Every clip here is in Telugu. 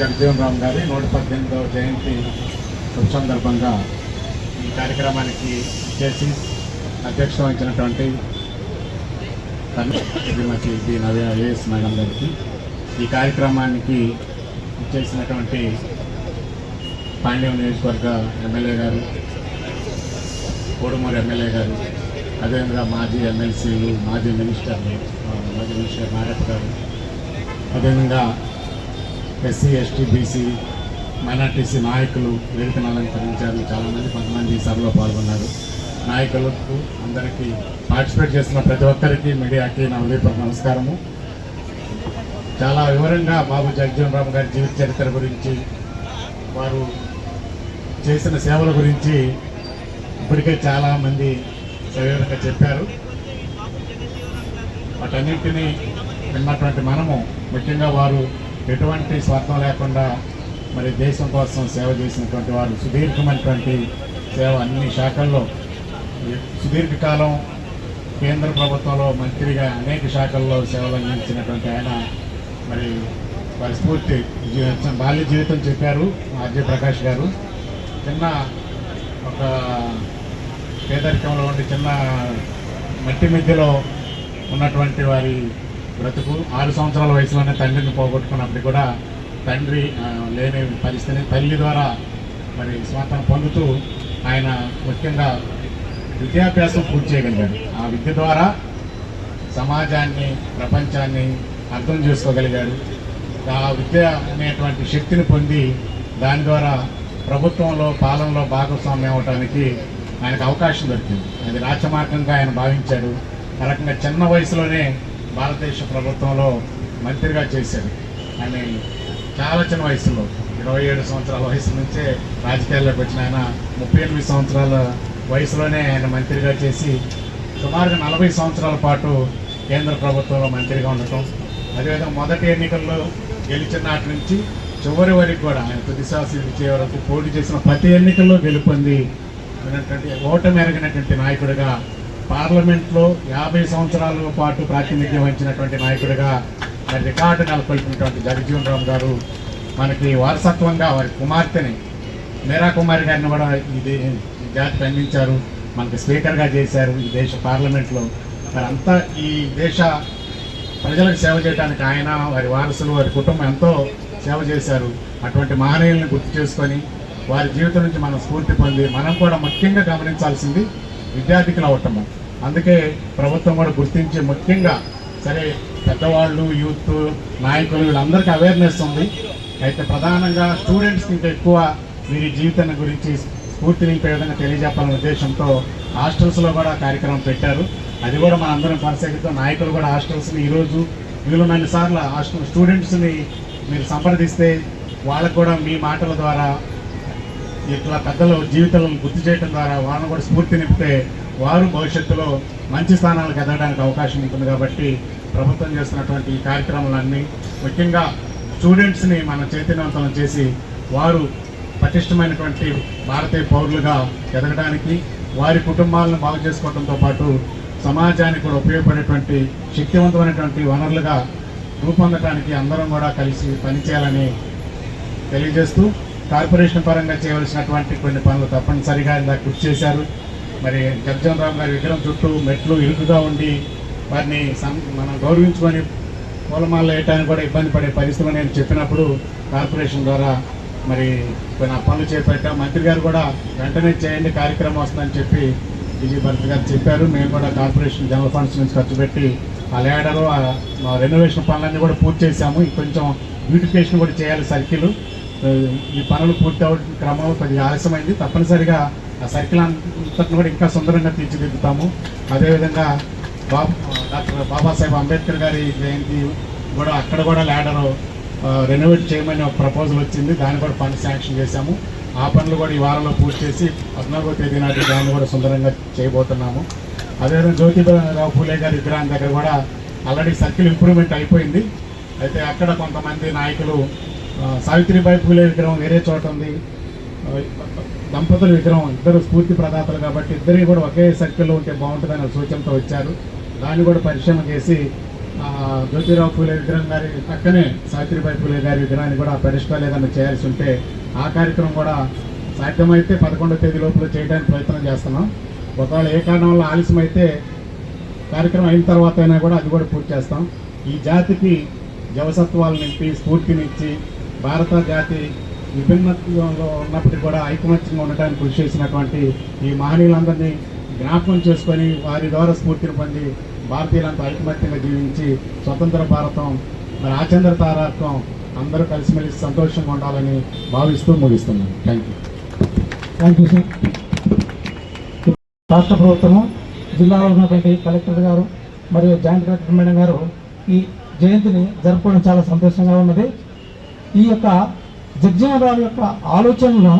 జగజీవన్ రామ్ గారి నూట పద్దెనిమిదవ జయంతి సందర్భంగా ఈ కార్యక్రమానికి చేసి అధ్యక్షత వహించినటువంటి శ్రీమతి బి నవ్య మేడం గారికి ఈ కార్యక్రమానికి చేసినటువంటి పాండ్యం నియోజకవర్గ ఎమ్మెల్యే గారు కోడుమూరు ఎమ్మెల్యే గారు అదేవిధంగా మాజీ ఎమ్మెల్సీలు మాజీ మినిస్టర్లు మాజీ మినిస్టర్ నారాయణ గారు అదేవిధంగా ఎస్సీ ఎస్టీ బీసీ మైనార్టీసీ నాయకులు వేదికను అలంకరించారు. చాలామంది కొంతమంది ఈ సభలో పాల్గొన్నారు. నాయకులకు అందరికీ పార్టిసిపేట్ చేస్తున్న ప్రతి ఒక్కరికి మీడియాకి నా ఉదయపూర్వక నమస్కారము. చాలా వివరంగా బాబు జగజీవన్ రామ్ గారి జీవిత చరిత్ర గురించి వారు చేసిన సేవల గురించి ఇప్పటికే చాలామంది సవివరంగా చెప్పారు. వాటన్నింటినీ విన్నటువంటి మనము ముఖ్యంగా వారు ఎటువంటి స్వార్థం లేకుండా మరి దేశం కోసం సేవ చేసినటువంటి వారు సుదీర్ఘమైనటువంటి సేవ అన్ని శాఖల్లో సుదీర్ఘకాలం కేంద్ర ప్రభుత్వంలో మంత్రిగా అనేక శాఖల్లో సేవలు అందించినటువంటి ఆయన మరి వారి స్ఫూర్తి బాల్య జీవితం చెప్పారు ఆర్జే ప్రకాష్ గారు. చిన్న ఒక పేదరికంలో ఉండి చిన్న మట్టి మధ్యలో ఉన్నటువంటి వారి బ్రతుకు ఆరు సంవత్సరాల వయసులోనే తండ్రిని పోగొట్టుకున్నప్పుడు కూడా తండ్రి లేని పరిస్థితిని తల్లి ద్వారా మరి స్వాతంత్రం పొందుతూ ఆయన ముఖ్యంగా విద్యాభ్యాసం పూర్తి చేయగలిగాడు. ఆ విద్య ద్వారా సమాజాన్ని ప్రపంచాన్ని అర్థం చేసుకోగలిగాడు. ఆ విద్య అనేటువంటి శక్తిని పొంది దాని ద్వారా ప్రభుత్వంలో పాలనలో భాగస్వామ్యం అవడానికి ఆయనకు అవకాశం దొరికింది. అది రాచమార్గంగా ఆయన భావించాడు. ఆ రకంగా చిన్న వయసులోనే భారతదేశ ప్రభుత్వంలో మంత్రిగా చేశాను ఆయన చాలా చిన్న వయసులో ఇరవై ఏడు సంవత్సరాల వయసు నుంచే రాజకీయాల్లోకి వచ్చిన ఆయన ముప్పై ఎనిమిది సంవత్సరాల వయసులోనే ఆయన మంత్రిగా చేసి సుమారుగా నలభై సంవత్సరాల పాటు కేంద్ర ప్రభుత్వంలో మంత్రిగా ఉండటం. అదేవిధంగా మొదటి ఎన్నికల్లో గెలిచిన నాటి నుంచి చివరి వరకు కూడా ఆయన తుదిశాసి శ్వాస ఇచ్చే వరకు పోటీ చేసిన ప్రతి ఎన్నికల్లో గెలుపొంది ఓటమి ఎరగినటువంటి నాయకుడిగా పార్లమెంట్లో యాభై సంవత్సరాల పాటు ప్రాతినిధ్యం వహించినటువంటి నాయకుడిగా మరి రికార్డు నెలకొల్పినటువంటి జగజీవన్ రామ్ గారు మనకి వారసత్వంగా వారి కుమార్తెని మీరా కుమారి గారిని కూడా ఇది జాతి జాతికి అందించారు. మనకి స్పీకర్గా చేశారు ఈ దేశ పార్లమెంట్లో. మరి అంతా ఈ దేశ ప్రజలకు సేవ చేయడానికి ఆయన వారి వారసులు వారి కుటుంబం ఎంతో సేవ చేశారు. అటువంటి మహనీయులను గుర్తు చేసుకొని వారి జీవితం నుంచి మనం స్ఫూర్తి పొంది మనం కూడా ముఖ్యంగా గమనించాల్సింది విద్యార్థికులు అవటము అందుకే ప్రభుత్వం కూడా గుర్తించి ముఖ్యంగా సరే పెద్దవాళ్ళు యూత్ నాయకులు వీళ్ళందరికీ అవేర్నెస్ ఉంది. అయితే ప్రధానంగా స్టూడెంట్స్కి ఇంకా ఎక్కువ వీరి జీవితాన్ని గురించి స్ఫూర్తి నింపే విధంగా తెలియజెప్పాలనే ఉద్దేశంతో హాస్టల్స్లో కూడా కార్యక్రమం పెట్టారు. అది కూడా మన అందరం కొనసాగిస్తాం నాయకులు కూడా హాస్టల్స్ని ఈరోజు వీలున్నన్ని సార్లు హాస్టల్ స్టూడెంట్స్ని మీరు సంప్రదిస్తే వాళ్ళకు కూడా మీ మాటల ద్వారా ఇట్లా పెద్దల జీవితాలను గుర్తు చేయడం ద్వారా వారిని కూడా స్ఫూర్తి నింపితే వారు భవిష్యత్తులో మంచి స్థానాలకు ఎదగడానికి అవకాశం ఉంటుంది కాబట్టి ప్రభుత్వం చేస్తున్నటువంటి ఈ కార్యక్రమాలన్నీ ముఖ్యంగా స్టూడెంట్స్ని మన చైతన్యవంతం చేసి వారు పటిష్టమైనటువంటి భారతీయ పౌరులుగా ఎదగడానికి వారి కుటుంబాలను బాగు చేసుకోవడంతో పాటు సమాజానికి కూడా ఉపయోగపడేటువంటి శక్తివంతమైనటువంటి వనరులుగా రూపొందడానికి అందరం కూడా కలిసి పనిచేయాలని తెలియజేస్తూ కార్పొరేషన్ పరంగా చేయవలసినటువంటి కొన్ని పనులు తప్పనిసరిగా ఇందాక కృషి చేశారు. మరి జగజన్ రామ్ గారి విగ్రహం చుట్టూ మెట్లు ఇరుకుగా ఉండి వారిని సం- మనం గౌరవించుకొని పూలమాల వేయటానికి కూడా ఇబ్బంది పడే పరిస్థితులు నేను చెప్పినప్పుడు కార్పొరేషన్ ద్వారా మరి కొన్ని పనులు చేపట్టాం. మంత్రి గారు కూడా వెంటనే చేయండి కార్యక్రమం వస్తుందని చెప్పి విజయ్ భరత్ గారు చెప్పారు. మేము కూడా కార్పొరేషన్ జనరల్ ఫండ్స్ నుంచి ఖర్చు పెట్టి ఆ లేడరు రెనోవేషన్ పనులన్నీ కూడా పూర్తి చేశాము. ఇంకొంచెం బ్యూటిఫికేషన్ కూడా చేయాలి సర్కిల్. ఈ పనులు పూర్తి అవ్వడం క్రమంలో కొద్దిగా ఆలస్యమైంది. తప్పనిసరిగా ఆ సర్కిల్ అంతటిని కూడా ఇంకా సుందరంగా తీర్చిదిద్దుతాము. అదేవిధంగా బాబు డాక్టర్ బాబాసాహెబ్ అంబేద్కర్ గారి జయంతి కూడా అక్కడ కూడా ల్యాడర్ రెనోవేట్ చేయమని ఒక ప్రపోజల్ వచ్చింది. దాన్ని కూడా పని శాంక్షన్ చేశాము. ఆ పనులు కూడా ఈ వారంలో పూర్తి చేసి పద్నాలుగో తేదీ నాటి దాన్ని కూడా సుందరంగా చేయబోతున్నాము. అదేవిధంగా జ్యోతిరావు పూలే గారి విగ్రహం దగ్గర కూడా ఆల్రెడీ సర్కిల్ ఇంప్రూవ్మెంట్ అయిపోయింది. అయితే అక్కడ కొంతమంది నాయకులు సావిత్రిబాయి పూలే విగ్రహం వేరే చోట ఉంది. దంపతుల విగ్రహం ఇద్దరు స్ఫూర్తి ప్రదాతలు కాబట్టి ఇద్దరికి కూడా ఒకే సర్కిల్లో ఉంటే బాగుంటుందనే సూచనతో వచ్చారు. దాన్ని కూడా పరిశ్రమ చేసి జ్యోతిరావు పూలే విగ్రహం గారి పక్కనే సావిత్రిబాయి పూలే గారి విగ్రహాన్ని కూడా పెడస్టాల్ ఏదైనా చేయాల్సి ఉంటే ఆ కార్యక్రమం కూడా సాధ్యమైతే పదకొండో తేదీ లోపల చేయడానికి ప్రయత్నం చేస్తున్నాం. ఒకవేళ ఏ కారణం వల్ల ఆలస్యం అయితే కార్యక్రమం అయిన తర్వాత అయినా కూడా అది కూడా పూర్తి చేస్తాం. ఈ జాతికి జవసత్వాలు నింపి స్ఫూర్తినిచ్చి భారత జాతి విభిన్నత్వంలో ఉన్నప్పటికీ కూడా ఐకమత్యంగా ఉండటానికి కృషి చేసినటువంటి ఈ మహనీయులందరినీ జ్ఞాపకం చేసుకొని వారి ద్వారా స్ఫూర్తిని పొంది భారతీయులంతా ఐకమత్యంగా జీవించి స్వతంత్ర భారతం మరి ఆచంద్ర తారాత్వం అందరూ కలిసిమెలిసి సంతోషంగా ఉండాలని భావిస్తూ ముగిస్తున్నాను. Thank you thank you sir రాష్ట్ర ప్రభుత్వము జిల్లాలో ఉన్నటువంటి కలెక్టర్ గారు మరియు జాయింట్ కలెక్టర్ మేడం గారు ఈ జయంతిని జరుపుకోవడం చాలా సంతోషంగా ఉన్నది. ఈ యొక్క జగ్జీవనరావు యొక్క ఆలోచనను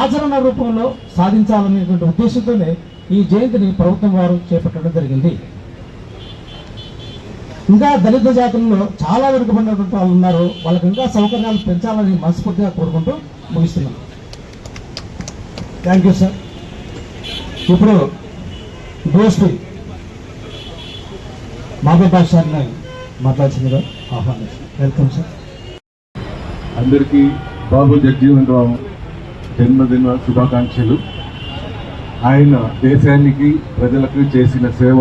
ఆచరణ రూపంలో సాధించాలనేటువంటి ఉద్దేశంతోనే ఈ జయంతిని ప్రభుత్వం వారు చేపట్టడం జరిగింది. ఇంకా దళిత జాతుల్లో చాలా వెనుకబడినటువంటి వాళ్ళు ఉన్నారు. వాళ్ళకి ఇంకా సౌకర్యాలు పెంచాలని మనస్ఫూర్తిగా కోరుకుంటూ ముగిస్తున్నాం. థ్యాంక్ యూ సార్ ఇప్పుడు గోష్ఠి మాధవ్ భాష సార్ని మాట్లాడుతుందిగా ఆహ్వానిస్తాం వెల్కమ్ సార్ అందరికీ బాబు జగజీవన్ రావు జన్మదిన శుభాకాంక్షలు. ఆయన దేశానికి ప్రజలకు చేసిన సేవ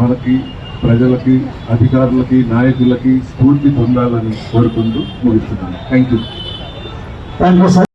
మనకి ప్రజలకి అధికారులకి నాయకులకి స్ఫూర్తి పొందాలని కోరుకుంటూ ముగిస్తున్నాను. Thank you thank you sir